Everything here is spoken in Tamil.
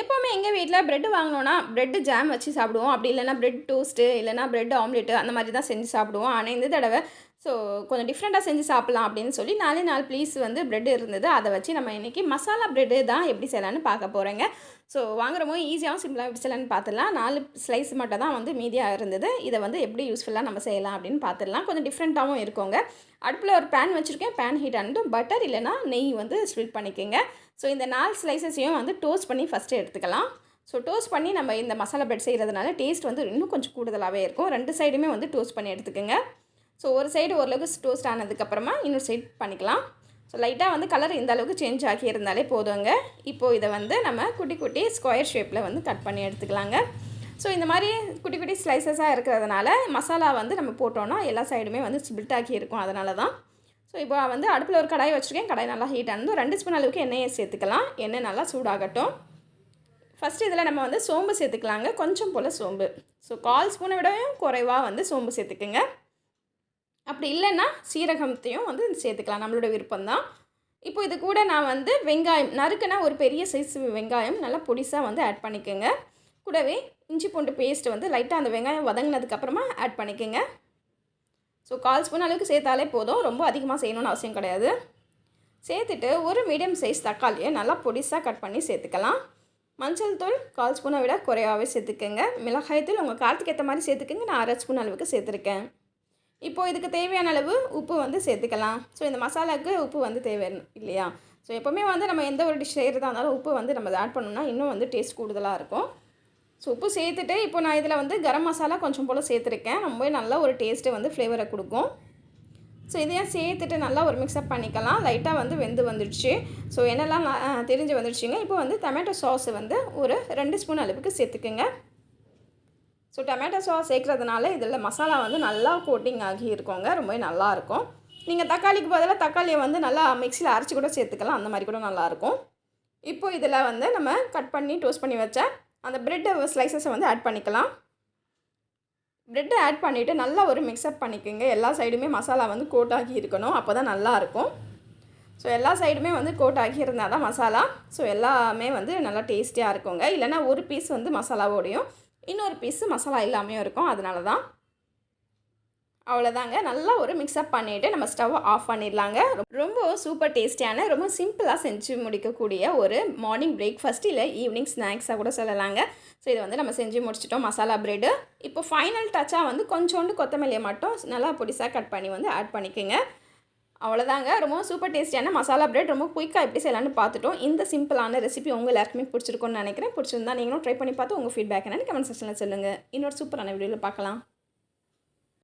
எப்போவுமே எங்கள் வீட்டில் ப்ரெட்டு வாங்கினோன்னா ப்ரெட்டு ஜாம் வச்சு சாப்பிடுவோம். அப்படி இல்லைன்னா ப்ரெட் டோஸ்ட்டு இல்லைன்னா ப்ரெட் ஆம்லெட்டு அந்த மாதிரி தான் செஞ்சு சாப்பிடுவோம். ஆனால் இந்த தடவை ஸோ கொஞ்சம் டிஃப்ரெண்ட்டாக செஞ்சு சாப்பிட்லாம் அப்படின்னு சொல்லி நாலே நாலு ப்ளீஸ் வந்து ப்ரெட் இருந்தது. அதை வச்சு நம்ம இன்றைக்கி மசாலா ப்ரெட்டு தான் எப்படி செய்யலான்னு பார்க்க போகிறேங்க ஸோ வாங்குறமோ ஈஸியாகவும் சிம்பிளாக எப்படி செய்யலான்னு பார்த்துடலாம். நாலு ஸ்லைஸ் மட்டும் தான் வந்து மீதியாக இருந்தது. இதை வந்து எப்படி யூஸ்ஃபுல்லாக நம்ம செய்யலாம் அப்படின்னு பார்த்துடலாம். கொஞ்சம் டிஃப்ரெண்ட்டாகவும் இருக்குங்க. அடுப்பில் ஒரு பேன் வச்சுருக்கேன். பேன் ஹீட் ஆனதும் பட்டர் இல்லைன்னா நெய் வந்து ஸ்ப்ளிட் பண்ணிக்கோங்க. ஸோ இந்த நாலு ஸ்லைசஸையும் வந்து டோஸ்ட் பண்ணி ஃபஸ்ட்டு எடுத்துக்கலாம். ஸோ டோஸ்ட் பண்ணி நம்ம இந்த மசாலா பிரெட் செய்கிறதுனால டேஸ்ட் வந்து இன்னும் கொஞ்சம் கூடுதலாகவே இருக்கும். ரெண்டு சைடுமே வந்து டோஸ்ட் பண்ணி எடுத்துக்கோங்க. ஸோ ஒரு சைடு ஓரளவுக்கு டோஸ்ட் ஆனதுக்கப்புறமா இன்னொரு சைடு பண்ணிக்கலாம். ஸோ லைட்டாக வந்து கலர் இந்த அளவுக்கு சேஞ்ச் ஆகி இருந்தாலே போதுங்க. இப்போது இதை வந்து நம்ம குட்டி குட்டி ஸ்கொயர் ஷேப்பில் வந்து கட் பண்ணி எடுத்துக்கலாங்க. ஸோ இந்த மாதிரி குட்டி குட்டி ஸ்லைசஸாக இருக்கிறதுனால மசாலா வந்து நம்ம போட்டோன்னா எல்லா சைடுமே வந்து ஸ்பில்ட் ஆகி இருக்கும் அதனால தான். ஸோ இப்போ வந்து அடுப்பில் ஒரு கடாய் வச்சுருக்கேன். கடாய் நல்லா ஹீட் ஆனது ரெண்டு ஸ்பூன் அளவுக்கு எண்ணெயை சேர்த்துக்கலாம். எண்ணெய் நல்லா சூடாகட்டும். ஃபஸ்ட்டு இதில் நம்ம வந்து சோம்பு சேர்த்துக்கலாங்க. கொஞ்சம் போல் சோம்பு. ஸோ கால் ஸ்பூனை விடவும் குறைவாக வந்து சோம்பு சேர்த்துக்குங்க. அப்படி இல்லைன்னா சீரகத்தையும் வந்து சேர்த்துக்கலாம். நம்மளோட விருப்பம்தான். இப்போ இது கூட நான் வந்து வெங்காயம் நறுக்குனா ஒரு பெரிய சைஸ் வெங்காயம் நல்லா பொடிசாக வந்து ஆட் பண்ணிக்கோங்க. கூடவே இஞ்சி பூண்டு பேஸ்ட்டு வந்து லைட்டாக அந்த வெங்காயம் வதங்கினதுக்கப்புறமா ஆட் பண்ணிக்கோங்க. ஸோ கால் ஸ்பூன் அளவுக்கு சேர்த்தாலே போதும். ரொம்ப அதிகமாக செய்யணும்னு அவசியம் கிடையாது. சேர்த்துட்டு ஒரு மீடியம் சைஸ் தக்காளியை நல்லா பொடிசாக கட் பண்ணி சேர்த்துக்கலாம். மஞ்சள் தூள் கால் ஸ்பூனை விட குறையாகவே சேர்த்துக்கோங்க. மிளகாய் தூள் உங்கள் காலத்துக்கு ஏற்ற மாதிரி சேர்த்துக்கோங்க. நான் அரை ஸ்பூன் அளவுக்கு சேர்த்துருக்கேன். இப்போது இதுக்கு தேவையான அளவு உப்பு வந்து சேர்த்துக்கலாம். ஸோ இந்த மசாலாவுக்கு உப்பு வந்து தேவை இல்லையா? ஸோ எப்போவுமே வந்து நம்ம எந்த ஒரு டிஷ் செய்கிறதா இருந்தாலும் உப்பு வந்து நம்ம ஆட் பண்ணோம்னா இன்னும் வந்து டேஸ்ட் கூடுதலாக இருக்கும். ஸோ உப்பு சேர்த்துட்டு இப்போ நான் இதில் வந்து கரம் மசாலா கொஞ்சம் போல் சேர்த்துருக்கேன். ரொம்ப நல்ல ஒரு டேஸ்ட்டு வந்து ஃப்ளேவரை கொடுக்கும். ஸோ இதையும் சேர்த்துட்டு நல்லா ஒரு மிக்ஸ்அப் பண்ணிக்கலாம். லைட்டாக வந்து வெந்து வந்துடுச்சு. ஸோ என்னெல்லாம் தெரிஞ்சு வந்துடுச்சுங்க. இப்போ வந்து டொமேட்டோ சாஸ் வந்து ஒரு ரெண்டு ஸ்பூன் அளவுக்கு சேர்த்துக்குங்க. ஸோ டொமேட்டோ சாஸ் சேர்க்குறதுனால இதில் மசாலா வந்து நல்லா கோட்டிங் ஆகி இருக்கோங்க. ரொம்பவே நல்லாயிருக்கும் நீங்கள் தக்காளிக்கு பதிலாக தக்காளியை வந்து நல்லா மிக்சியில் அரைச்சி கூட சேர்த்துக்கலாம். அந்த மாதிரி கூட நல்லாயிருக்கும் இப்போ இதில் வந்து நம்ம கட் பண்ணி டோஸ்ட் பண்ணி வச்ச அந்த ப்ரெட் ஸ்லைசஸை வந்து ஆட் பண்ணிக்கலாம். ப்ரெட்டை ஆட் பண்ணிவிட்டு நல்லா ஒரு மிக்ஸ்அப் பண்ணிக்கோங்க. எல்லா சைடுமே மசாலா வந்து கோட் ஆகி இருக்கணும். அப்போ தான் நல்லாயிருக்கும் ஸோ எல்லா சைடுமே வந்து கோட் ஆகி இருந்தால் தான் மசாலா. ஸோ எல்லாமே வந்து நல்லா டேஸ்டியாக இருக்குங்க. இல்லைனா ஒரு பீஸ் வந்து மசாலாவோடையும் இன்னொரு பீஸு மசாலா இல்லாமையும் இருக்கும். அதனால தான் அவ்வளோதாங்க நல்லா ஒரு மிக்ஸ்அப் பண்ணிவிட்டு நம்ம ஸ்டவ் ஆஃப் பண்ணிடலாங்க. ரொம்ப சூப்பர் டேஸ்டியான ரொம்ப சிம்பிளாக செஞ்சு முடிக்கக்கூடிய ஒரு மார்னிங் பிரேக்ஃபாஸ்ட் இல்லை ஈவினிங் ஸ்நாக்ஸாக கூட சொல்லலாங்க. ஸோ இதை வந்து நம்ம செஞ்சு முடிச்சிட்டோம் மசாலா ப்ரெட்டு இப்போ ஃபைனல் டச்சாக வந்து கொஞ்சோண்டு கொத்தமல்லியை மட்டும் நல்லா பொடிசாக கட் பண்ணி வந்து ஆட் பண்ணிக்கோங்க. அவ்வளோதாங்க ரொம்ப சூப்பர் டேஸ்டியான மசாலா பிரெட் ரொம்ப குயிக்காக எப்படி செய்யலான்னு பார்த்துட்டோம். இந்த சிம்பிளான ரெசிபி உங்கள் எல்லாருக்குமே பிடிச்சிருக்கும்னு நினைக்கிறேன். பிடிச்சிருந்தா நீங்களும் ட்ரை பண்ணி பார்த்து உங்கள் ஃபீட்பேக் என்னென்னு கமெண்ட் செக்ஷனில் சொல்லுங்கள் இன்னொரு சூப்பரான வீடியோவில் பார்க்கலாம்.